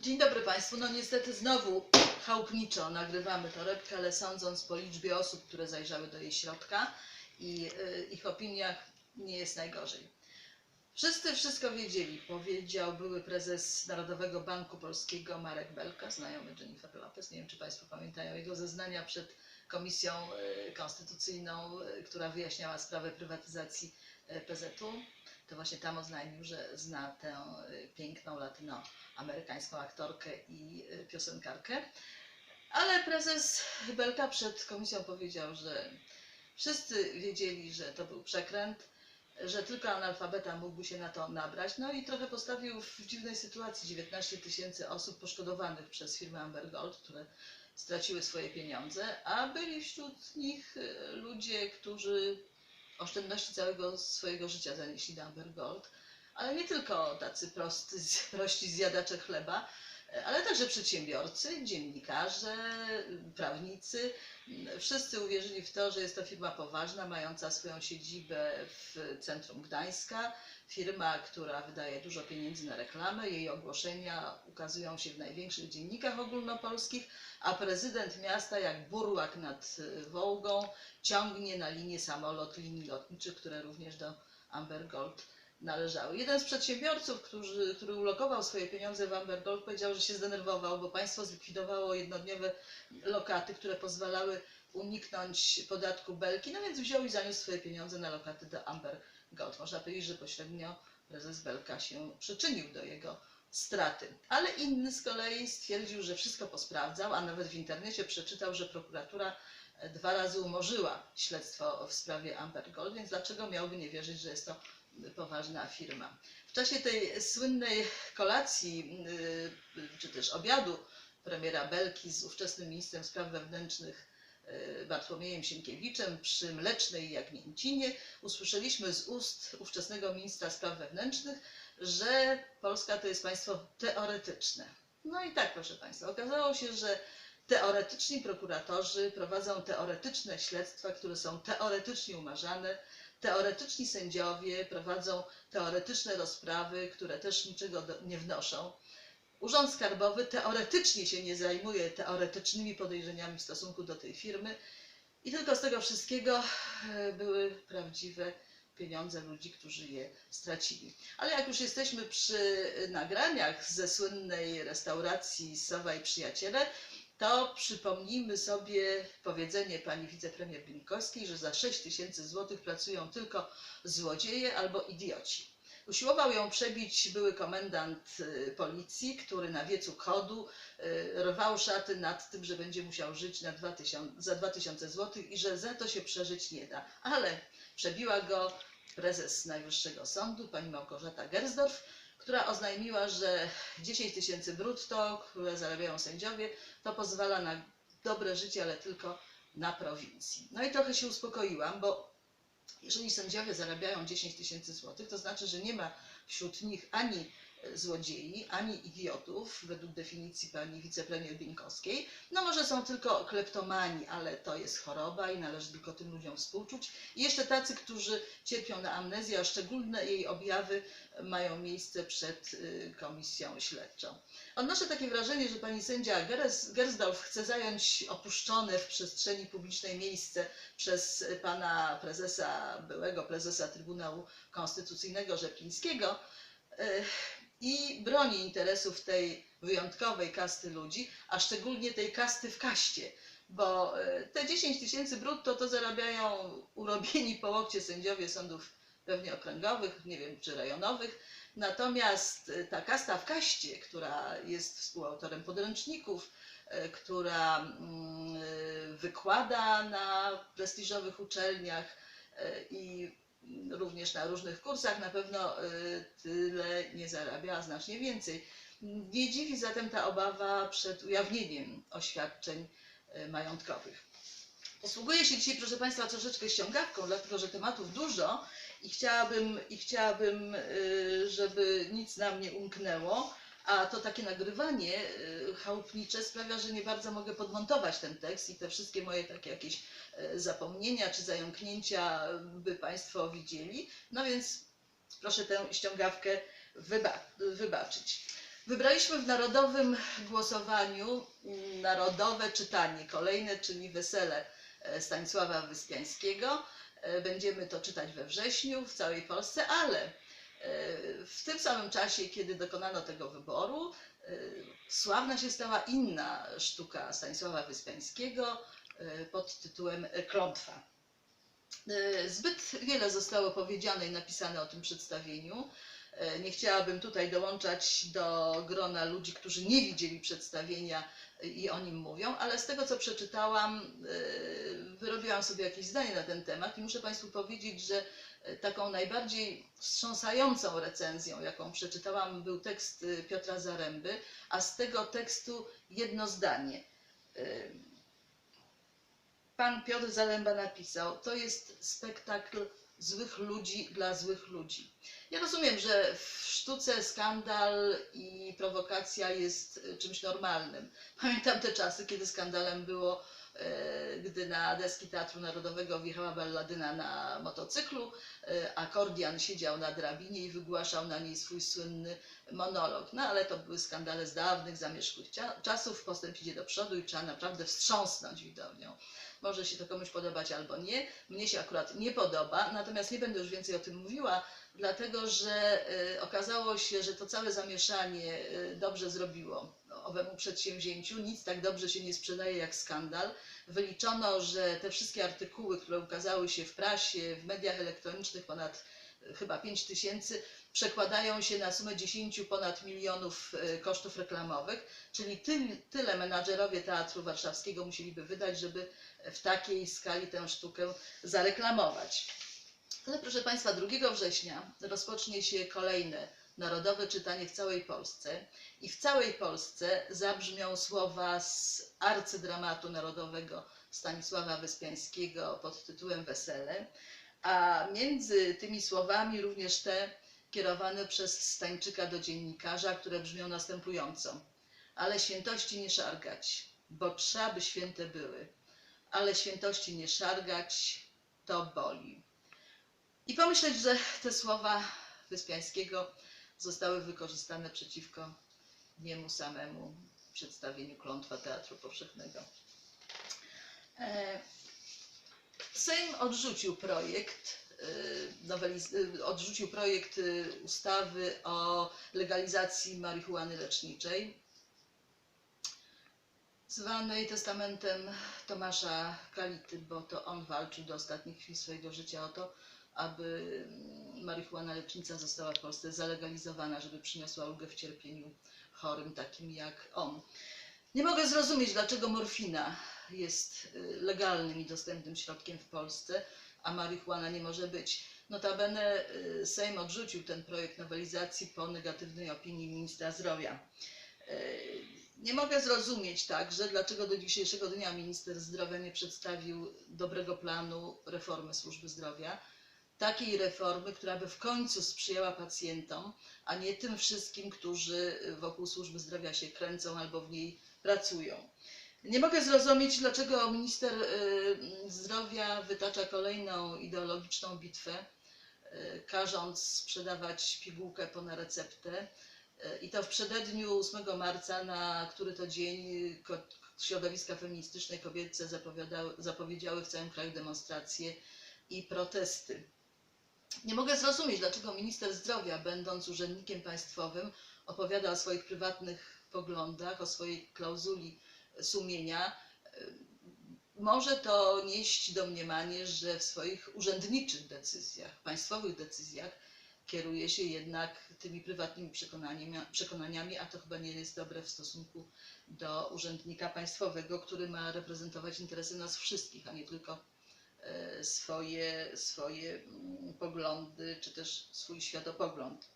Dzień dobry Państwu. No niestety znowu chałupniczo nagrywamy torebkę, ale sądząc po liczbie osób, które zajrzały do jej środka i y, ich opiniach nie jest najgorzej. Wszyscy wszystko wiedzieli, powiedział były prezes Narodowego Banku Polskiego Marek Belka, znajomy Jennifer Lopez. Nie wiem, czy Państwo pamiętają jego zeznania przed Komisją y, Konstytucyjną, y, która wyjaśniała sprawę prywatyzacji y, PZU. To właśnie tam oznajmił, że zna tę piękną latynoamerykańską aktorkę i piosenkarkę. Ale prezes Belka przed komisją powiedział, że wszyscy wiedzieli, że to był przekręt, że tylko analfabeta mógłby się na to nabrać. No i trochę postawił w dziwnej sytuacji 19 tysięcy osób poszkodowanych przez firmę Amber Gold, które straciły swoje pieniądze, a byli wśród nich y, ludzie, którzy oszczędności całego swojego życia zanieśli do Amber Gold, ale nie tylko tacy prosty, prości zjadacze chleba, ale także przedsiębiorcy, dziennikarze, prawnicy. Wszyscy uwierzyli w to, że jest to firma poważna, mająca swoją siedzibę w centrum Gdańska. Firma, która wydaje dużo pieniędzy na reklamę, jej ogłoszenia ukazują się w największych dziennikach ogólnopolskich, a prezydent miasta, jak burłak nad Wołgą, ciągnie na linię samolot linii lotniczych, które również do Amber Gold należały. Jeden z przedsiębiorców, który, który ulokował swoje pieniądze w Amber Gold, powiedział, że się zdenerwował, bo państwo zlikwidowało jednodniowe lokaty, które pozwalały uniknąć podatku belki, no więc wziął i zaniósł swoje pieniądze na lokaty do Amber Gold. Można powiedzieć, że pośrednio prezes Belka się przyczynił do jego straty. Ale inny z kolei stwierdził, że wszystko posprawdzał, a nawet w internecie przeczytał, że prokuratura e, dwa razy umorzyła śledztwo w sprawie Amber Gold, więc dlaczego miałby nie wierzyć, że jest to poważna firma. W czasie tej słynnej kolacji, yy, czy też obiadu premiera Belki z ówczesnym ministrem spraw wewnętrznych yy, Bartłomiejem Sienkiewiczem przy Mlecznej Jagnięcinie usłyszeliśmy z ust ówczesnego ministra spraw wewnętrznych, że Polska to jest państwo teoretyczne. No i tak, proszę Państwa, okazało się, że teoretyczni prokuratorzy prowadzą teoretyczne śledztwa, które są teoretycznie umarzane, teoretyczni sędziowie prowadzą teoretyczne rozprawy, które też niczego nie wnoszą. Urząd Skarbowy teoretycznie się nie zajmuje teoretycznymi podejrzeniami w stosunku do tej firmy i tylko z tego wszystkiego e, były prawdziwe pieniądze ludzi, którzy je stracili. Ale jak już jesteśmy przy nagraniach ze słynnej restauracji Sowa i Przyjaciele, to przypomnijmy sobie powiedzenie pani wicepremier Binkowskiej, że za 6 tysięcy złotych pracują tylko złodzieje albo idioci. Usiłował ją przebić były komendant y, policji, który na wiecu kodu y, rwał szaty nad tym, że będzie musiał żyć na 2000, za 2000 złotych i że za to się przeżyć nie da. Ale przebiła go prezes Najwyższego Sądu, pani Małgorzata Gersdorf, która oznajmiła, że 10 tysięcy brutto, które zarabiają sędziowie, to pozwala na dobre życie, ale tylko na prowincji. No i trochę się uspokoiłam, bo jeżeli sędziowie zarabiają 10 tysięcy złotych, to znaczy, że nie ma wśród nich ani złodziei, ani idiotów, według definicji pani wicepremier Binkowskiej. No może są tylko kleptomani, ale to jest choroba i należy tylko tym ludziom współczuć. I jeszcze tacy, którzy cierpią na amnezję, a szczególne jej objawy mają miejsce przed y, komisją śledczą. Odnoszę takie wrażenie, że pani sędzia Gersdorf chce zająć opuszczone w przestrzeni publicznej miejsce przez pana prezesa, byłego prezesa Trybunału Konstytucyjnego Rzeplińskiego i broni interesów tej wyjątkowej kasty ludzi, a szczególnie tej kasty w kaście. Bo y, te 10 tysięcy brutto to zarabiają urobieni po łokcie sędziowie sądów pewnie okręgowych, nie wiem czy rejonowych. Natomiast y, ta kasta w kaście, która jest współautorem podręczników, y, która mm, wykłada na prestiżowych uczelniach i również na różnych kursach, na pewno y, tyle nie zarabia, a znacznie więcej. Nie dziwi zatem ta obawa przed ujawnieniem oświadczeń y, majątkowych. Posługuję się dzisiaj, proszę Państwa, troszeczkę ściągawką, dlatego że tematów dużo i chciałabym, i chciałabym y, żeby nic nam nie umknęło, a to takie nagrywanie y, chałupnicze sprawia, że nie bardzo mogę podmontować ten tekst i te wszystkie moje takie jakieś y, zapomnienia czy zająknięcia by Państwo widzieli. No więc proszę tę ściągawkę wyba- wybaczyć. Wybraliśmy w narodowym głosowaniu narodowe czytanie, kolejne, czyli Wesele e, Stanisława Wyspiańskiego. E, Będziemy to czytać we wrześniu w całej Polsce, ale w tym samym czasie, kiedy dokonano tego wyboru, e, sławna się stała inna sztuka Stanisława Wyspiańskiego e, pod tytułem Klątwa. E, Zbyt wiele zostało powiedziane i napisane o tym przedstawieniu. Nie chciałabym tutaj dołączać do grona ludzi, którzy nie widzieli przedstawienia i o nim mówią, ale z tego co przeczytałam, wyrobiłam sobie jakieś zdanie na ten temat i muszę Państwu powiedzieć, że taką najbardziej wstrząsającą recenzją, jaką przeczytałam, był tekst e, Piotra Zaręby, a z tego tekstu jedno zdanie. E, Pan Piotr Zaręba napisał, to jest spektakl złych ludzi dla złych ludzi. Ja rozumiem, że w sztuce skandal i prowokacja jest czymś normalnym. Pamiętam te czasy, kiedy skandalem było, e, gdy na deski Teatru Narodowego wjechała balladyna na motocyklu, e, a Kordian siedział na drabinie i wygłaszał na niej swój słynny monolog. No ale to były skandale z dawnych, zamierzchłych czasów, postęp idzie do przodu i trzeba naprawdę wstrząsnąć widownią. Może się to komuś podobać albo nie. Mnie się akurat nie podoba, natomiast nie będę już więcej o tym mówiła, dlatego że y, okazało się, że to całe zamieszanie y, dobrze zrobiło owemu przedsięwzięciu. Nic tak dobrze się nie sprzedaje jak skandal. Wyliczono, że te wszystkie artykuły, które ukazały się w prasie, w mediach elektronicznych, ponad y, chyba 5 tysięcy, przekładają się na sumę 10 ponad milionów kosztów reklamowych, czyli ty, tyle menadżerowie Teatru Warszawskiego musieliby wydać, żeby w takiej skali tę sztukę zareklamować. Ale proszę Państwa, 2 września rozpocznie się kolejne narodowe czytanie w całej Polsce i w całej Polsce zabrzmią słowa z arcydramatu narodowego Stanisława Wyspiańskiego pod tytułem Wesele, a między tymi słowami również te kierowane przez Stańczyka do dziennikarza, które brzmią następująco. Ale świętości nie szargać, bo trzeba by święte były ale świętości nie szargać, to boli. I pomyśleć, że te słowa Wyspiańskiego zostały wykorzystane przeciwko niemu samemu w przedstawieniu Klątwa Teatru Powszechnego. E, Sejm odrzucił projekt, e, e, odrzucił projekt ustawy o legalizacji marihuany leczniczej, zwanej testamentem Tomasza Kality, bo to on walczył do ostatnich chwil swojego życia o to, aby marihuana lecznicza została w Polsce zalegalizowana, żeby przyniosła ulgę w cierpieniu chorym takim jak on. Nie mogę zrozumieć, dlaczego morfina jest y, legalnym i dostępnym środkiem w Polsce, a marihuana nie może być. Notabene y, Sejm odrzucił ten projekt nowelizacji po negatywnej opinii ministra zdrowia. Y, Nie mogę zrozumieć także, dlaczego do dzisiejszego dnia minister zdrowia nie przedstawił dobrego planu reformy służby zdrowia. Takiej reformy, która by w końcu sprzyjała pacjentom, a nie tym wszystkim, którzy wokół służby zdrowia się kręcą albo w niej pracują. Nie mogę zrozumieć, dlaczego minister y, zdrowia wytacza kolejną ideologiczną bitwę, y, każąc sprzedawać pigułkę po na receptę, i to w przededniu 8 marca, na który to dzień środowiska feministyczne kobiece zapowiedziały w całym kraju demonstracje i protesty. Nie mogę zrozumieć, dlaczego minister zdrowia, będąc urzędnikiem państwowym, opowiada o swoich prywatnych poglądach, o swojej klauzuli sumienia. Może to nieść domniemanie, że w swoich urzędniczych decyzjach, państwowych decyzjach kieruje się jednak tymi prywatnymi przekonaniami, przekonaniami, a to chyba nie jest dobre w stosunku do urzędnika państwowego, który ma reprezentować interesy nas wszystkich, a nie tylko swoje, swoje mm, poglądy, czy też swój światopogląd.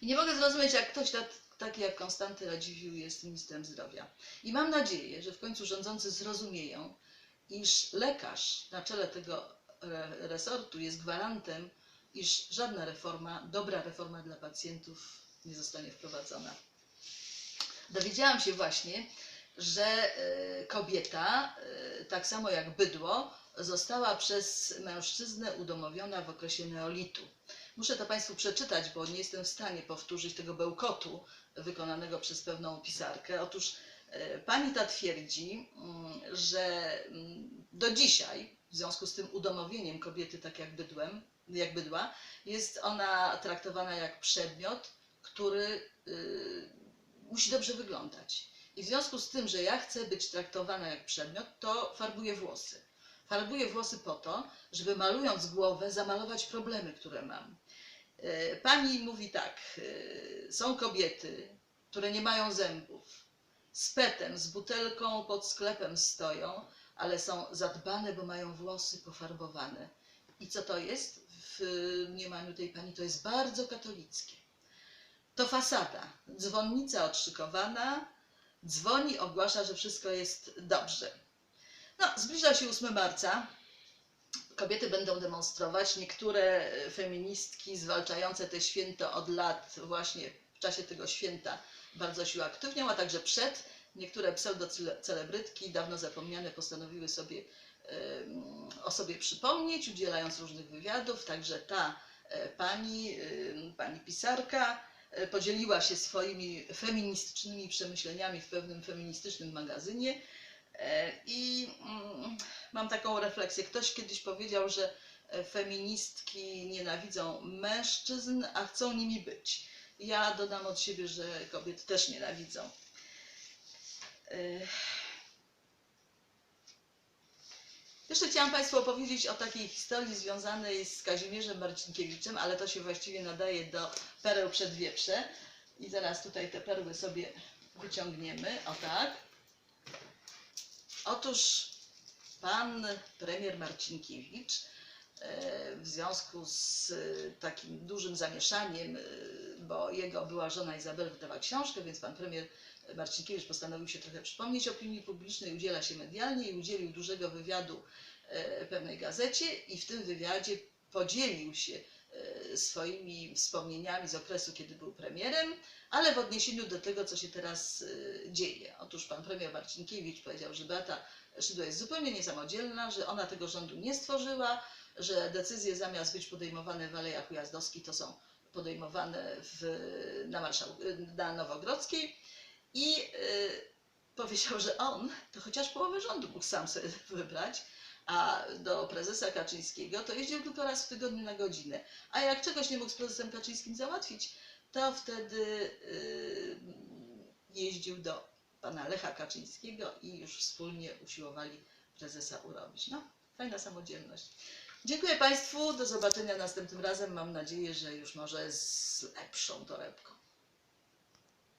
I nie mogę zrozumieć, jak ktoś tak, taki jak Konstanty Radziwiłł jest ministrem zdrowia. I mam nadzieję, że w końcu rządzący zrozumieją, iż lekarz na czele tego re- resortu jest gwarantem iż żadna reforma, dobra reforma dla pacjentów nie zostanie wprowadzona. Dowiedziałam się właśnie, że e, kobieta, e, tak samo jak bydło, została przez mężczyznę udomowiona w okresie neolitu. Muszę to Państwu przeczytać, bo nie jestem w stanie powtórzyć tego bełkotu wykonanego przez pewną pisarkę. Otóż e, pani ta twierdzi, mm, że mm, do dzisiaj, w związku z tym udomowieniem kobiety tak jak, bydłem, jak bydła, jest ona traktowana jak przedmiot, który y, musi dobrze wyglądać. I w związku z tym, że ja chcę być traktowana jak przedmiot, to farbuję włosy. Farbuję włosy po to, żeby malując głowę, zamalować problemy, które mam. E, Pani mówi tak, e, są kobiety, które nie mają zębów, z petem, z butelką pod sklepem stoją, ale są zadbane, bo mają włosy pofarbowane. I co to jest w mniemaniu tej pani? To jest bardzo katolickie. To fasada, dzwonnica odszykowana, dzwoni, ogłasza, że wszystko jest dobrze. No, zbliża się 8 marca. Kobiety będą demonstrować. Niektóre feministki zwalczające te święto od lat, właśnie w czasie tego święta, bardzo się uaktywnią, a także przed. Niektóre pseudocelebrytki, dawno zapomniane, postanowiły sobie o sobie przypomnieć, udzielając różnych wywiadów. Także ta e, pani, pani pisarka, podzieliła się swoimi feministycznymi przemyśleniami w pewnym feministycznym magazynie. E, I mm, mam taką refleksję. Ktoś kiedyś powiedział, że e, feministki nienawidzą mężczyzn, a chcą nimi być. Ja dodam od siebie, że kobiety też nienawidzą. Jeszcze chciałam Państwu opowiedzieć o takiej historii związanej z Kazimierzem Marcinkiewiczem, ale to się właściwie nadaje do pereł przedwieprze. I zaraz tutaj te perły sobie wyciągniemy. O tak. Otóż pan premier Marcinkiewicz e, w związku z e, takim dużym zamieszaniem, e, bo jego była żona Izabel wydała książkę, więc pan premier Marcinkiewicz postanowił się trochę przypomnieć opinii publicznej, udziela się medialnie i udzielił dużego wywiadu pewnej gazecie i w tym wywiadzie podzielił się swoimi wspomnieniami z okresu, kiedy był premierem, ale w odniesieniu do tego, co się teraz y, dzieje. Otóż pan premier Marcinkiewicz powiedział, że Beata Szydło jest zupełnie niesamodzielna, że ona tego rządu nie stworzyła, że decyzje zamiast być podejmowane w Alejach Ujazdowskich, to są podejmowane w, na, Marszał, na Nowogrodzkiej i y, powiedział, że on to chociaż połowę rządu mógł sam sobie wybrać, a do prezesa Kaczyńskiego to jeździł tylko raz w tygodniu na godzinę. A jak czegoś nie mógł z prezesem Kaczyńskim załatwić, to wtedy y, jeździł do pana Lecha Kaczyńskiego i już wspólnie usiłowali prezesa urobić. No, fajna samodzielność. Dziękuję Państwu, do zobaczenia następnym razem. Mam nadzieję, że już może z lepszą torebką.